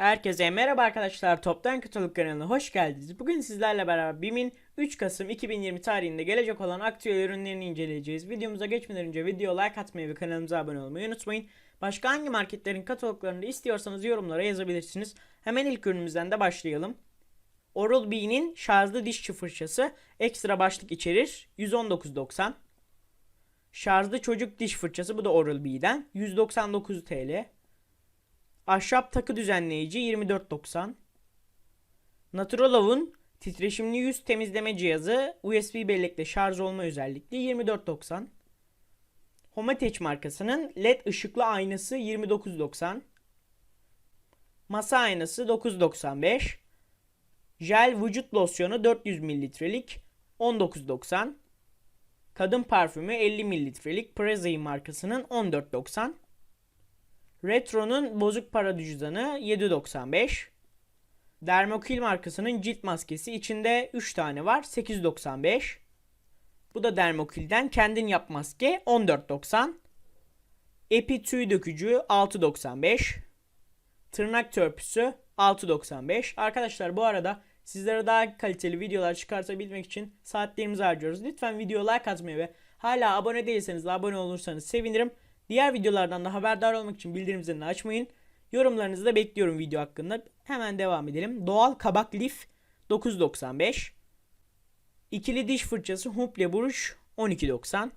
Herkese merhaba arkadaşlar. Toptan Katılık kanalına hoş geldiniz. Bugün sizlerle beraber BİM'in 3 Kasım 2020 tarihinde gelecek olan aktüel ürünlerini inceleyeceğiz. Videomuza geçmeden önce video like atmayı ve kanalımıza abone olmayı unutmayın. Başka hangi marketlerin kataloglarını istiyorsanız yorumlara yazabilirsiniz. Hemen ilk ürünümüzden de başlayalım. Oral-B'nin şarjlı diş fırçası ekstra başlık içerir 119.90. Şarjlı çocuk diş fırçası bu da Oral-B'den 199 TL. Ahşap takı düzenleyici 24.90. Naturalaw'un titreşimli yüz temizleme cihazı USB bellekle şarj olma özellikli 24.90. Homatech markasının LED ışıklı aynası 29.90. Masa aynası 9.95. Jel vücut losyonu 400 mililitrelik 19.90. Kadın parfümü 50 mililitrelik Prezay markasının 14.90. Retro'nun bozuk para cüzdanı 7.95. Dermokil markasının cilt maskesi içinde 3 tane var 8.95. Bu da Dermokil'den kendin yap maske 14.90. Epi tüy dökücü 6.95. Tırnak törpüsü 6.95. Arkadaşlar bu arada sizlere daha kaliteli videolar çıkartabilmek için saatlerimizi harcıyoruz. Lütfen video like atmayı ve hala abone değilseniz de abone olursanız sevinirim. Diğer videolardan da haberdar olmak için bildirim zilini açmayın. Yorumlarınızı da bekliyorum video hakkında. Hemen devam edelim. Doğal kabak lif 9.95. İkili diş fırçası Humble Buruş 12.90.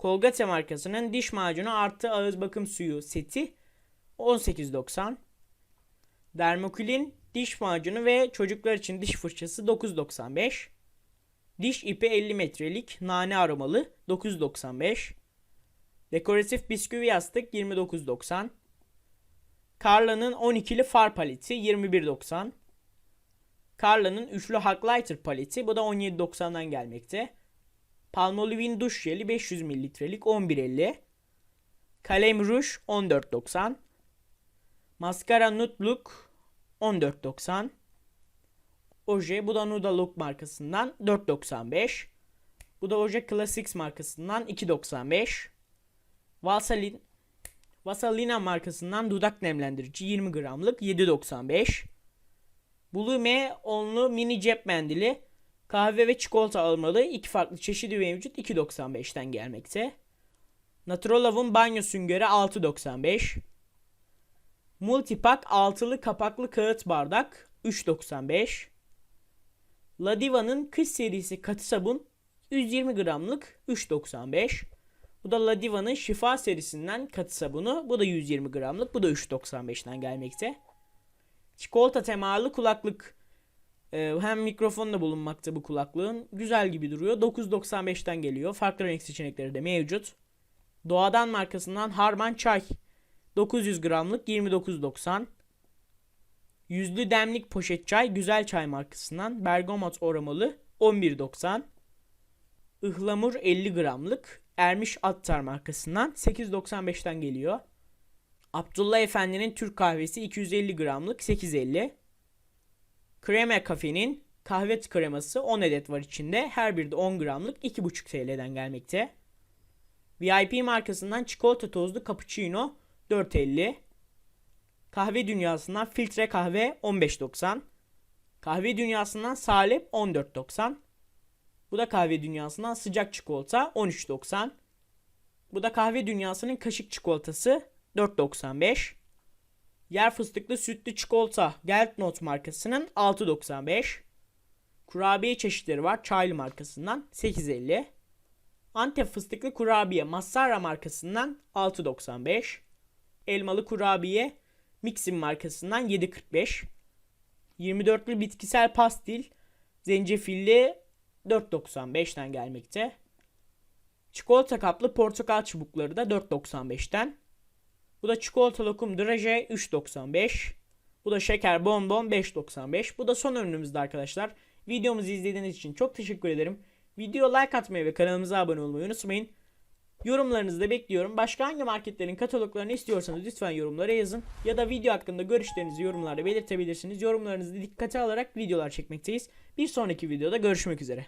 Colgate markasının diş macunu artı ağız bakım suyu seti 18.90. Dermokül'in diş macunu ve çocuklar için diş fırçası 9.95. Diş ipi 50 metrelik nane aromalı 9.95. Dekoratif bisküvi yastık 29.90. Carla'nın 12'li far paleti 21.90. Carla'nın üçlü Hacklighter paleti bu da 17.90'dan gelmekte. Palmolive'in duş jeli 500 mililitrelik 11.50. Kalem Rouge 14.90. Maskara Nude Look 14.90. Oje bu da Nude Look markasından 4.95. Bu da Oje Classics markasından 2.95. Vaseline Vaselina markasından dudak nemlendirici 20 gramlık 7.95. Blume onlu mini cep mendili kahve ve çikolata almalı iki farklı çeşidi mevcut 2.95'ten gelmekte. Naturalaw'un banyo süngeri 6.95. Multipack altılı kapaklı kağıt bardak 3.95. Ladiva'nın kış serisi katı sabun 120 gramlık 3.95. Bu da Ladiva'nın şifa serisinden katı sabunu. Bu da 120 gramlık. Bu da 3.95'ten gelmekte. Çikolata temalı kulaklık. Ee, hem mikrofonla bulunmakta bu kulaklığın. Güzel gibi duruyor. 9.95'ten geliyor. Farklı renk seçenekleri de mevcut. Doğadan markasından Harman Çay. 900 gramlık 29.90. Yüzlü demlik poşet çay güzel çay markasından bergamot aromalı 11.90. Ihlamur 50 gramlık Ermiş Attar markasından 8.95'ten geliyor. Abdullah Efendi'nin Türk kahvesi 250 gramlık 8.50. Kreme Kafe'nin kahve kreması 10 adet var içinde. Her biri de 10 gramlık 2.5 TL'den gelmekte. VIP markasından çikolata tozlu cappuccino 4.50. Kahve dünyasından filtre kahve 15.90. Kahve dünyasından salep 14.90. Bu da kahve dünyasından sıcak çikolata 13.90. Bu da kahve dünyasının kaşık çikolatası 4.95. Yer fıstıklı sütlü çikolata Geltnot markasının 6.95. Kurabiye çeşitleri var Çaylı markasından 8.50. Antep fıstıklı kurabiye Massara markasından 6.95. Elmalı kurabiye Mixin markasından 7.45. 24'lü bitkisel pastil zencefilli 4.95'ten gelmekte. Çikolata kaplı portakal çubukları da 4.95'ten. Bu da çikolata lokum draje 3.95. Bu da şeker bonbon 5.95. Bu da son ürünümüzdü arkadaşlar. Videomuzu izlediğiniz için çok teşekkür ederim. Video like atmayı ve kanalımıza abone olmayı unutmayın. Yorumlarınızı da bekliyorum. Başka hangi marketlerin kataloglarını istiyorsanız lütfen yorumlara yazın. Ya da video hakkında görüşlerinizi yorumlarda belirtebilirsiniz. Yorumlarınızı dikkate alarak videolar çekmekteyiz. Bir sonraki videoda görüşmek üzere.